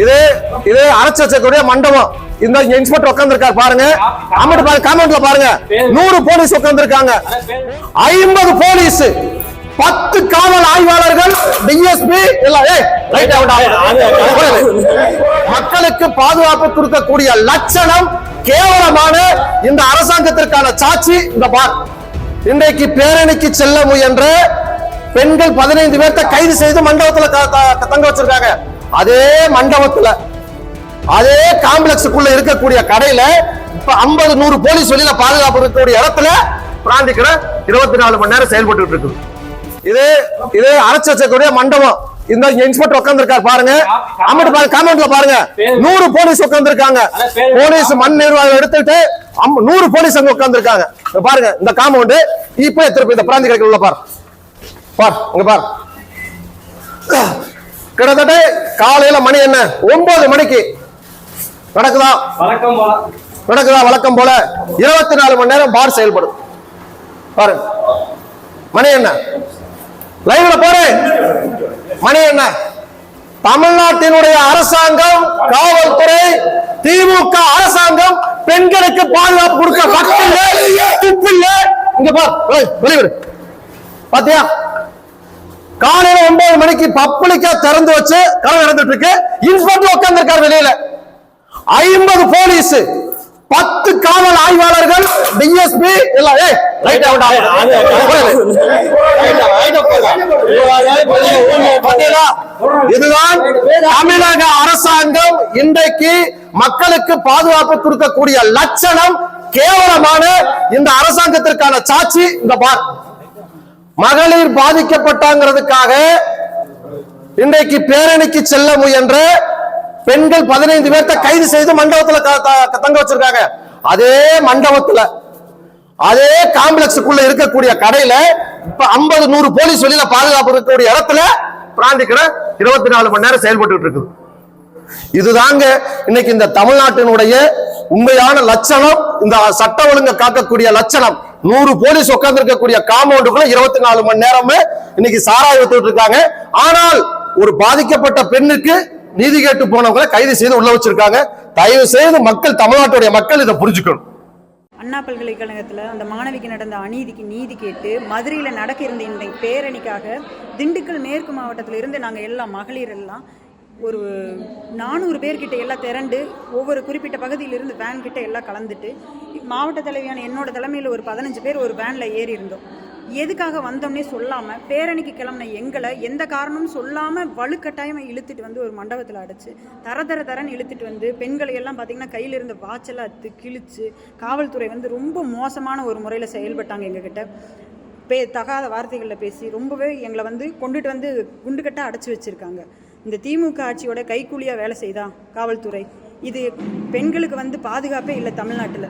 இது இது அரைச்சு வச்சக்கூடிய மண்டபம். இந்த இன்ஸ்பெக்டர் உட்காந்துருக்காரு பாருங்க. அமௌண்ட் பாருங்க காமௌண்ட்ல பாருங்க. நூறு போலீஸ் உட்கார்ந்துருக்காங்க ஐம்பது போலீஸ் பத்து காவல் ஆய்வாளர்கள் டிஎஸ்பி இல்ல ஏய், right மக்களுக்கு பாதுகாப்பு கொடுக்கக்கூடிய லட்சணம் கேவலமான இந்த அரசாங்கத்திற்கான சாட்சி. இந்த பார் இன்றைக்கு பேரணிக்கு செல்ல முயன்ற பெண்கள் பதினைந்து பேர்த்த கைது செய்து மண்டபத்துல க- தங்க வச்சிருக்காங்க. அதே மண்டபத்துல அதே காம்ப்ளெக்ஸுக்குள்ள இருக்கக்கூடிய கடையில இப்ப 50 நூறு போலீஸ் வெளியில பாதுகாப்பு இருக்கக்கூடிய இடத்துல பிராந்திக்கிற இருபத்தி நாலு மணி நேரம் செயல்பட்டு இருக்குது. இது இது அரைச்சு வச்சக்கூடிய மண்டபம். இந்த இன்ஸ்பெக்டர் உட்கார்ந்திருக்காரு பாருங்க. அம்மட்டு பாருங்க காமெண்ட்ல பாருங்க. நூறு போலீஸ் உட்கார்ந்திருக்காங்க. போலீஸ் மண் நிர்வாகம் எடுத்துட்டு அம்- நூறு போலீஸ் அங்க உட்கார்ந்து இருக்காங்க பாருங்க இந்த காம்பவுண்ட். இப்ப திருப்பி இந்த பிராந்தி கடைக்குள்ள உள்ள பார். பார் இங்க பார். கிட்டத்தட்ட காலையில மணி என்ன? ஒன்பது மணிக்கு. நடக்குதா? நடக்குதா? வழக்கம் போல. இருபத்தி நாலு மணி நேரம் பார் செயல்படும். பாருங்க. மணி என்ன? லைவ்ல போறேன் மணி என்ன? தமிழ்நாட்டினுடைய அரசாங்கம் காவல்துறை திமுக அரசாங்கம் பெண்களுக்கு பாதுகாப்பு கொடுக்க வக்கில்ல துப்பில்ல. இங்க பார். வெளிவிடு. பாத்தியா? காலையில ஒன்பது மணிக்கு பப்ளிக்கா திறந்து வச்சு கதை நடந்துட்டு இருக்கு இன்ஸ்பெக்டர் உட்கார்ந்திருக்காரு வெளியில ஐம்பது போலீஸ் பத்து காவல் ஆய்வாளர்கள் டிஎஸ்பி இல்ல ஏய், ரைட் அவுட் இதுதான் தமிழக அரசாங்கம் இன்றைக்கு மக்களுக்கு பாதுகாப்பு கொடுக்கக்கூடிய லட்சணம் கேவலமான இந்த அரசாங்கத்திற்கான சாட்சி இந்த பார் மகளிர் பாதிக்கப்பட்டாங்கிறதுக்காக இன்றைக்கு பேரணிக்கு செல்ல முயன்ற பெண்கள் பதினைந்து பேர்த்த கைது செய்து மண்டபத்துல க- தங்க வச்சிருக்காங்க. அதே மண்டபத்துல அதே காம்ப்ளெக்ஸுக்குள்ள இருக்கக்கூடிய கடையில இப்ப 50 நூறு போலீஸ் வெளியில பாதுகாப்பு இருக்கக்கூடிய இடத்துல பிராந்திக்கிற இருபத்தி நாலு மணி நேரம் செயல்பட்டு இருக்குது. இதுதாங்க இன்னைக்கு இந்த தமிழ்நாட்டினுடைய உண்மையான லட்சணம் இந்த சட்ட ஒழுங்கை காக்கக்கூடிய லட்சணம். நூறு போலீஸ் உட்கார்ந்து இருக்கக்கூடிய காம்பவுண்டுக்குள்ள இருபத்தி நாலு மணி நேரமே இன்னைக்கு சாராய வித்துட்டு இருக்காங்க. ஆனால் ஒரு பாதிக்கப்பட்ட பெண்ணுக்கு நீதி கேட்டு போனவங்களை கைது செய்து உள்ள வச்சிருக்காங்க. தயவு செய்து மக்கள் தமிழ்நாட்டுடைய மக்கள் இதை புரிஞ்சுக்கணும். அண்ணா பல்கலைக்கழகத்தில் அந்த மாணவிக்கு நடந்த அநீதிக்கு நீதி கேட்டு மதுரையில் நடக்க இருந்த இந்த பேரணிக்காக திண்டுக்கல் மேற்கு மாவட்டத்தில் இருந்து நாங்கள் எல்லாம் மகளிர் எல்லாம் ஒரு நானூறு பேர்கிட்ட எல்லாம் திரண்டு ஒவ்வொரு குறிப்பிட்ட பகுதியிலிருந்து வேன் கிட்ட எல்லாம் கலந்துட்டு மாவட்ட தலைவியான என்னோட தலைமையில் ஒரு பதினஞ்சு பேர் ஒரு வேனில் ஏறி இருந்தோம். எதுக்காக வந்தோம்னே சொல்லாமல் பேரணிக்கு கிளம்புன எங்களை எந்த காரணமும் சொல்லாமல் வலுக்கட்டாயமாக இழுத்துட்டு வந்து ஒரு மண்டபத்தில் அடைச்சு தர தர தரன்னு இழுத்துட்டு வந்து பெண்களை எல்லாம் பார்த்தீங்கன்னா கையில் இருந்த வாட்செல்லாம் அத்து கிழிச்சு காவல்துறை வந்து ரொம்ப மோசமான ஒரு முறையில் செயல்பட்டாங்க எங்ககிட்ட. பே தகாத வார்த்தைகளில் பேசி ரொம்பவே எங்களை வந்து கொண்டுட்டு வந்து குண்டுக்கட்டாக அடைச்சி வச்சுருக்காங்க. இந்த திமுக ஆட்சியோட கைக்கூலியாக வேலை செய்தா காவல்துறை? இது பெண்களுக்கு வந்து பாதுகாப்பே இல்லை தமிழ்நாட்டில்.